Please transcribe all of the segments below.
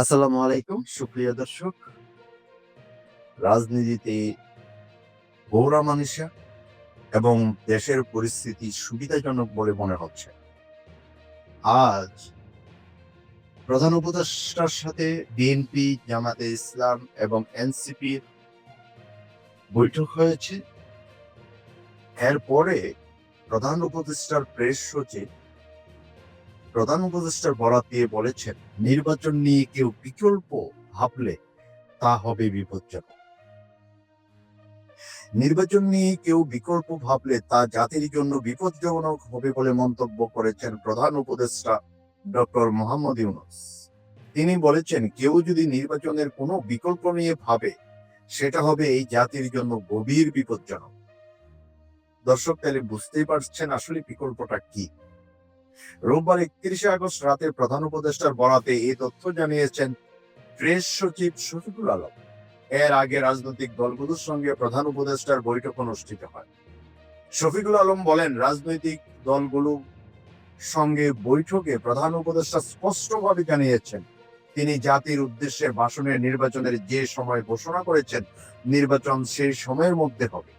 আসসালামু আলাইকুম, সুপ্রিয় দর্শক। রাজনীতিতে গৌরা মানুষা এবং দেশের পরিস্থিতি সুবিধাজনক বলে মনে হচ্ছে। আজ প্রধান উপদেষ্টার সাথে বিএনপি, জামাতে ইসলাম এবং এনসিপির বৈঠক হয়েছে। এরপরে প্রধান উপদেষ্টার প্রেস সচিব প্রধান উপদেষ্টার বরাত দিয়ে বলেছেন, নির্বাচন নিয়ে কেউ বিকল্প ভাবলে তা হবে বিপজ্জনক। নির্বাচন নিয়ে কেউ বিকল্প ভাবলে তা জাতির জন্য বিপজ্জনক হবে বলে মন্তব্য করেছেন প্রধান উপদেষ্টা ডক্টর মোহাম্মদ ইউনুস। তিনি বলেছেন, কেউ যদি নির্বাচনের কোনো বিকল্প নিয়ে ভাবে, সেটা হবে এই জাতির জন্য গভীর বিপজ্জনক। দর্শক, তাহলে বুঝতেই পারছেন আসলে বিকল্পটা কি। রোববার একত্রিশে আগস্ট রাতে প্রধান উপদেষ্টার বরাতে এই তথ্য জানিয়েছেন প্রেস সচিব শফিকুল আলম। এর আগে রাজনৈতিক দলগুলোর সঙ্গে প্রধান উপদেষ্টার বৈঠক অনুষ্ঠিত হয়। শফিকুল আলম বলেন, রাজনৈতিক দলগুলো সঙ্গে বৈঠকে প্রধান উপদেষ্টা স্পষ্টভাবে জানিয়েছেন, তিনি জাতির উদ্দেশ্যে ভাষণের নির্বাচনের যে সময় ঘোষণা করেছেন, নির্বাচন সেই সময়ের মধ্যে হবে।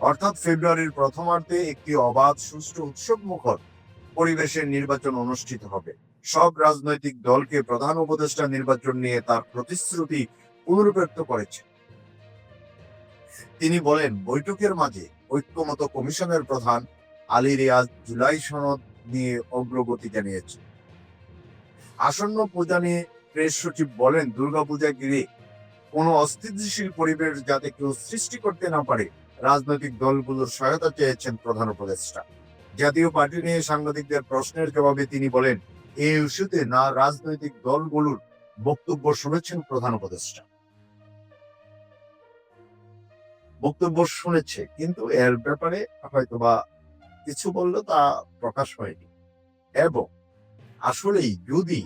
অর্থাৎ ফেব্রুয়ারির প্রথমার্ধে একটি অবাধ, সুষ্ঠু উৎসব মুখর পরিবেশের নির্বাচন অনুষ্ঠিত হবে। সব রাজনৈতিক দলকে প্রধান উপদেষ্টা নির্বাচন নিয়ে তার প্রতিশ্রুতি পুনরুব্যক্ত করেছে। তিনি বলেন, বৈঠকের মাঝে ঐক্যমত কমিশনের প্রধান আলী রিয়াজ জুলাই সনদ নিয়ে অগ্রগতি জানিয়েছে আসন্ন পূজা নিয়ে প্রেস সচিব বলেন, দুর্গাপূজা ঘিরে কোনো অস্থিতিশীল পরিবেশ যাতে কেউ সৃষ্টি করতে না পারে রাজনৈতিক দলগুলোর সহায়তা চেয়েছেন প্রধান উপদেষ্টা। জাতীয় পার্টি নিয়ে সাংবাদিকদের প্রশ্নের জবাবে তিনি বলেন এই ইস্যুতে না রাজনৈতিক দলগুলোর বক্তব্য শুনেছেন প্রধান উপদেষ্টা। বক্তব্য শুনেছে, কিন্তু এর ব্যাপারে হয়তোবা কিছু বললে তা প্রকাশ হয়নি। এবং আসলেই যদি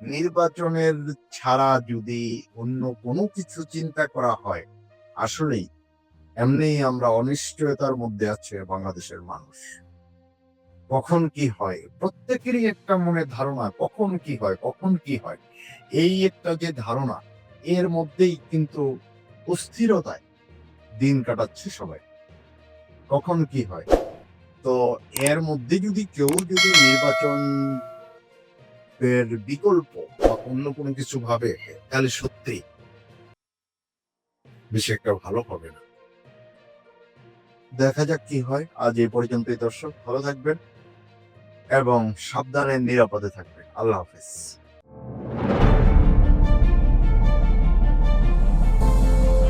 নির্বাচনের ছাড়া যদি অন্য কোনো কিছু চিন্তা করা হয়, আসলেই এমনি আমরা অনিশ্চয়তার মধ্যে আছে বাংলাদেশের মানুষ। কখন কি হয়? প্রত্যেকেরই একটা মনে ধারণা, কখন কি হয়, কখন কি হয়? এই একটা যে ধারণা, এর মধ্যেই কিন্তু অস্থিরতায় দিন কাটাচ্ছে সবাই। কখন কি হয়? তো এর মধ্যে যদি কেউ যদি নির্বাচন এর বিকল্প বা অন্য কোনো কিছু ভাবে, তাহলে সত্যি বেশি একটা ভালো হবে না। দেখা যাক কি হয়। আজ এই পর্যন্তই দর্শক, ভালো থাকবেন এবং সাবধানে, নিরাপদে থাকবেন। আল্লাহ হাফেজ।